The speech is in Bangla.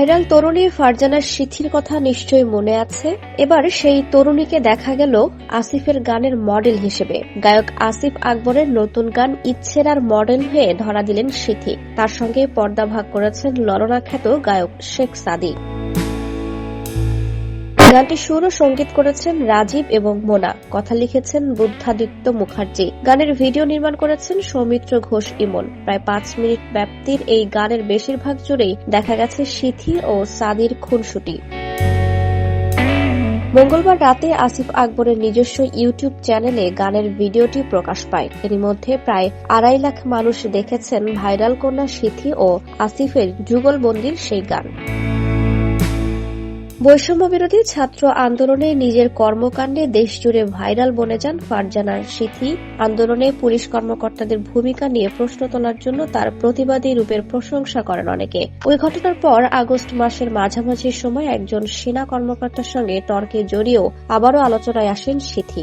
ভাইরাল তরুণী ফারজানার সিথির কথা নিশ্চয়ই মনে আছে। এবার সেই তরুণীকে দেখা গেল আসিফের গানের মডেল হিসেবে। গায়ক আসিফ আকবরের নতুন গান ইচ্ছের আর মডেল হয়ে ধরা দিলেন সিথি। তার সঙ্গে পর্দা ভাগ করেছেন ললনা খ্যাত গায়ক শেখ সাদি গানটি সুর ও সংগীত করেছেন রাজীব এবং মোনা। কথা লিখেছেন বুদ্ধাদিত্য মুখার্জি। গানের ভিডিও নির্মাণ করেছেন সৌমিত্র ঘোষ ইমন। প্রায় পাঁচ মিনিট ব্যাপ্তির এই গানের বেশিরভাগ জুড়েই দেখা গেছে সিথি ও সাদির খুনসুটি। মঙ্গলবার রাতে আসিফ আকবরের নিজস্ব ইউটিউব চ্যানেলে গানের ভিডিওটি প্রকাশ পায়। এর মধ্যে প্রায় আড়াই লাখ মানুষ দেখেছেন ভাইরাল কন্যা সিথি ও আসিফের যুগলবন্দির সেই গান। বৈষম্য বিরোধী ছাত্র আন্দোলনে নিজের কর্মকাণ্ডে দেশজুড়ে ভাইরাল বনে যান ফারজানার সিথি। আন্দোলনে পুলিশ কর্মকর্তাদের ভূমিকা নিয়ে প্রশ্ন তোলার জন্য তার প্রতিবাদী রূপের প্রশংসা করেন অনেকে। ওই ঘটনার পর আগস্ট মাসের মাঝামাঝি সময় একজন সেনা কর্মকর্তার সঙ্গে তর্কে জড়িয়েও আবারও আলোচনায় আসেন সিথি।